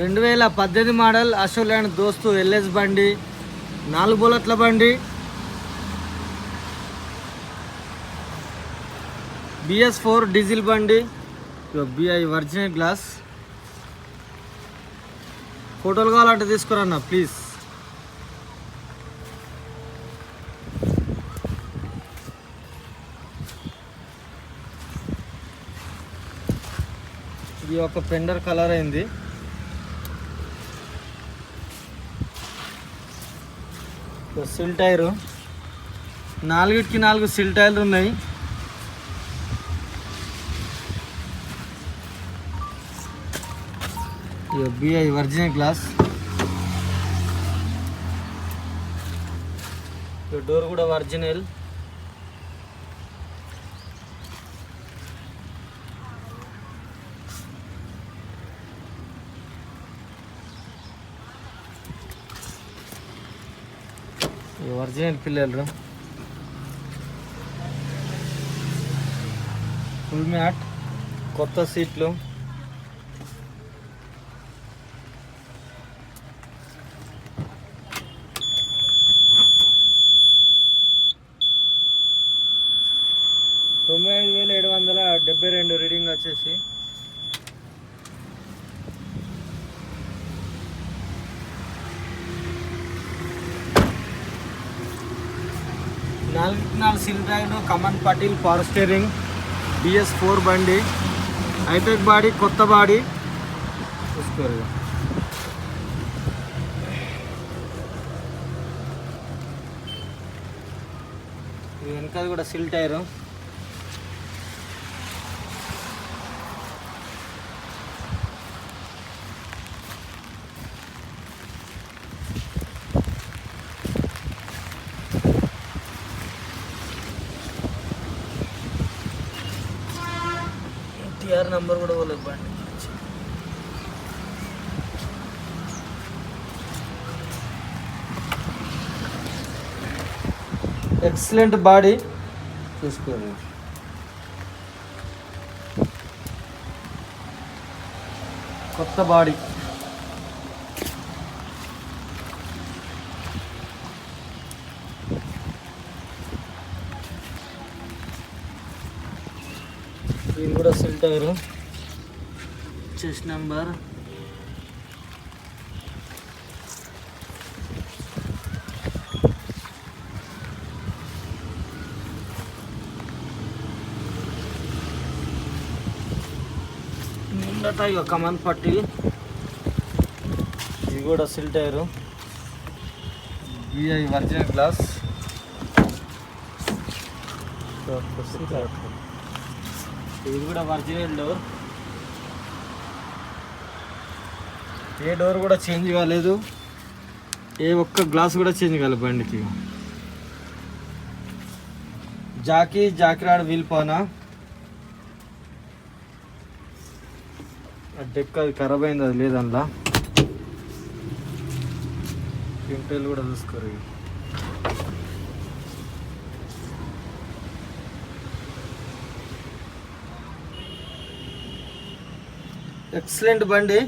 రెండు వేల పద్దెనిమిది మోడల్ అశోక్ దోస్తు ఎల్ఎస్ బండి నాలుగు బుల్లెట్ల బండి బిఎస్ ఫోర్ డీజిల్ బండి బిఐ ఒరిజినల్ గ్లాస్. ఫోటోలు కావాలంటే తీసుకురన్నా ప్లీజ్. ఇది ఒక పెండర్ కలర్ అయింది. సిల్ టైరు నాలుగిటికి నాలుగు సిల్ టైర్లు ఉన్నాయి. బిఐ ఒరిజినల్ గ్లాస్ డోర్ కూడా ఒరిజినల్ ఈ ఒరిజినల్ పిల్లలు ఫుల్ మ్యాట్ కొత్త సీట్లు తొంభై ఐదు వేల ఏడు వందల డెబ్బై రెండు రీడింగ్ వచ్చేసి నాలుగు నాలుగు సిల్ కమన్ పటిల్ పవర్ స్టీరింగ్ బిఎస్ ఫోర్ బండి హైటెక్ బాడీ కొత్త బాడీ. చూసుకోరు ఇది వెనకాల కూడా సిల్ టైరు. టీఆర్ నంబర్ కూడా వాళ్ళు ఇవ్వండి ఎక్సలెంట్ బాడీ చూసుకోరు కొత్త బాడీ ఇది కూడా సెల్ టైర్ చెస్ట్ నెంబర్ ముందట ఇక కమన్ పట్టి ఇది కూడా సిల్ టైరు విఐ ఒరిజినల్ గ్లాస్ ఇది కూడా ఒరిజినల్ డోర్. ఏ డోర్ కూడా చేంజ్ కాలేదు. ఏ ఒక్క గ్లాస్ కూడా చేంజ్ కాలేదు బండికి. జాకీ జాకిరాడ్ వీల్ పోనా? ఆ డెక్ అది ఖరాబ్ అయింది అది లేదు అందులో? కూడా చూసుకోరు ఇవి. ఎక్సలెంట్ బండి.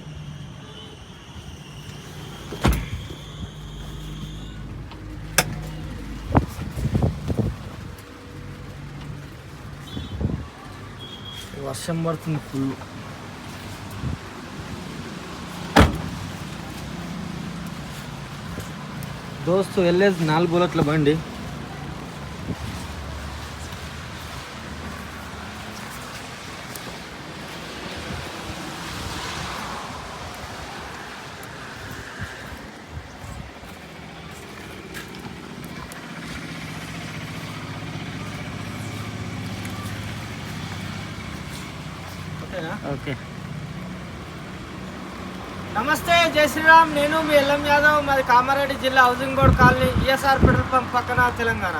వర్షం పడుతుంది ఫుల్ దోస్తు వెళ్ళేది నాలుగు బుల్లెట్ల బండి. ఓకే. నమస్తే జై శ్రీరామ్. నేను మీ ఎల్ఎం యాదవ్. మాది కామారెడ్డి జిల్లా housing board colony ESR petrol pump పక్కన తెలంగాణ.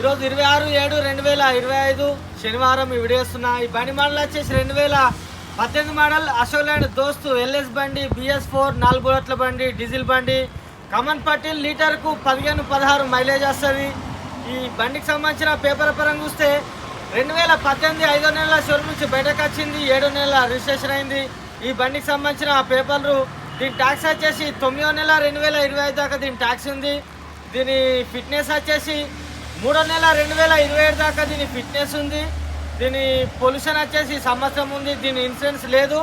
ఈరోజు ఇరవై ఆరు ఏడు రెండు వేల ఇరవై ఐదు శనివారం ఈ వీడియో వస్తున్నా. ఈ బండి మోడల్ వచ్చేసి రెండు వేల పద్దెనిమిది మోడల్. అశోక్ దోస్తు ఎల్ఎస్ బండి బిఎస్ ఫోర్ నాలుగు బుల్లెట్ల బండి డీజిల్ బండి. కమన్ పట్టిల్ లీటర్కు పదిహేను పదహారు మైలేజ్ వస్తుంది. ఈ బండికి సంబంధించిన పేపర్ పరంగా చూస్తే రెండు వేల పద్దెనిమిది ఐదో నెలల షోరూమ్ నుంచి బయటకు వచ్చింది ఏడో నెలల రిజిస్ట్రేషన్ అయింది. ఈ బండికి సంబంధించిన పేపర్లు దీని ట్యాక్స్ వచ్చేసి తొమ్మిదో నెల రెండు వేల ఇరవై ఐదు దాకా దీని ట్యాక్స్ ఉంది. దీని ఫిట్నెస్ వచ్చేసి మూడో నెల రెండు వేల ఇరవై ఏడు దాకా దీని ఫిట్నెస్ ఉంది. దీని పొల్యూషన్ వచ్చేసి సంవత్సరం ఉంది. దీని ఇన్సూరెన్స్ లేదు.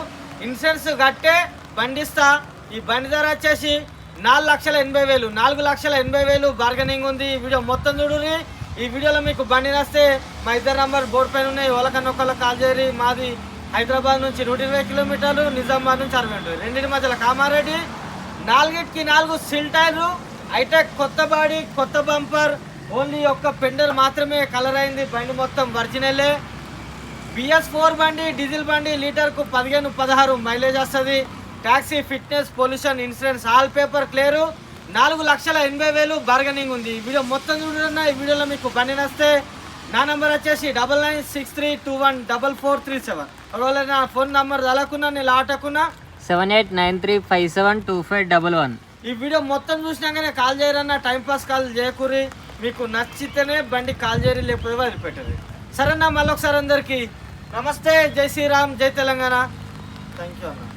ఇన్సూరెన్స్ కట్టే బండిస్తా ఈ బండి ధర వచ్చేసి నాలుగు లక్షల ఎనభై వేలు నాలుగు లక్షల ఎనభై వేలు బార్గెనింగ్ ఉంది. ఈ వీడియో మొత్తం చూడుని ఈ వీడియోలో మీకు బండి నస్తే మా ఇద్దరు నంబర్ బోర్డు పైన ఉన్నాయి. వాళ్ళకన్నా ఒకళ్ళకి కాల్ చేయరి. మాది హైదరాబాద్ నుంచి నూట ఇరవై కిలోమీటర్లు నిజామాబాద్ నుంచి అరవై ఉంటుంది రెండింటి మధ్యలో కామారెడ్డి నాలుగిటికి నాలుగు సిల్ టైర్లు అయితే కొత్త బాడీ కొత్త బంపర్ ఓన్లీ ఒక్క పెండల్ మాత్రమే కలర్ అయింది. బండి మొత్తం ఒరిజినలే. బిఎస్ ఫోర్ బండి డీజిల్ బండి లీటర్కు పదిహేను పదహారు మైలేజ్ వస్తుంది. Taxi fitness pollution insurance all paper clear. నాలుగు లక్షల ఎనభై వేలు బార్గెనింగ్ ఉంది. ఈ వీడియో మొత్తం చూడన్నా ఈ వీడియోలో మీకు బండి నస్తే నా నెంబర్ వచ్చేసి double nine six three two one double four three seven. ఒకవేళ నా ఫోన్ నెంబర్ తలకున్నా నేను ఆటకున్నా seven eight nine three five seven two five double one. ఈ వీడియో మొత్తం చూసినాకనే కాల్ చేయరన్న. టైం పాస్ కాల్ చేయకూరి మీకు నచ్చితేనే బండి కాల్ చేయరు లేకపోతే వదిలిపెట్టరు సరేనా మళ్ళీ ఒకసారి అందరికీ నమస్తే జై శ్రీరామ్ జై తెలంగాణ. థ్యాంక్ యూ అన్న.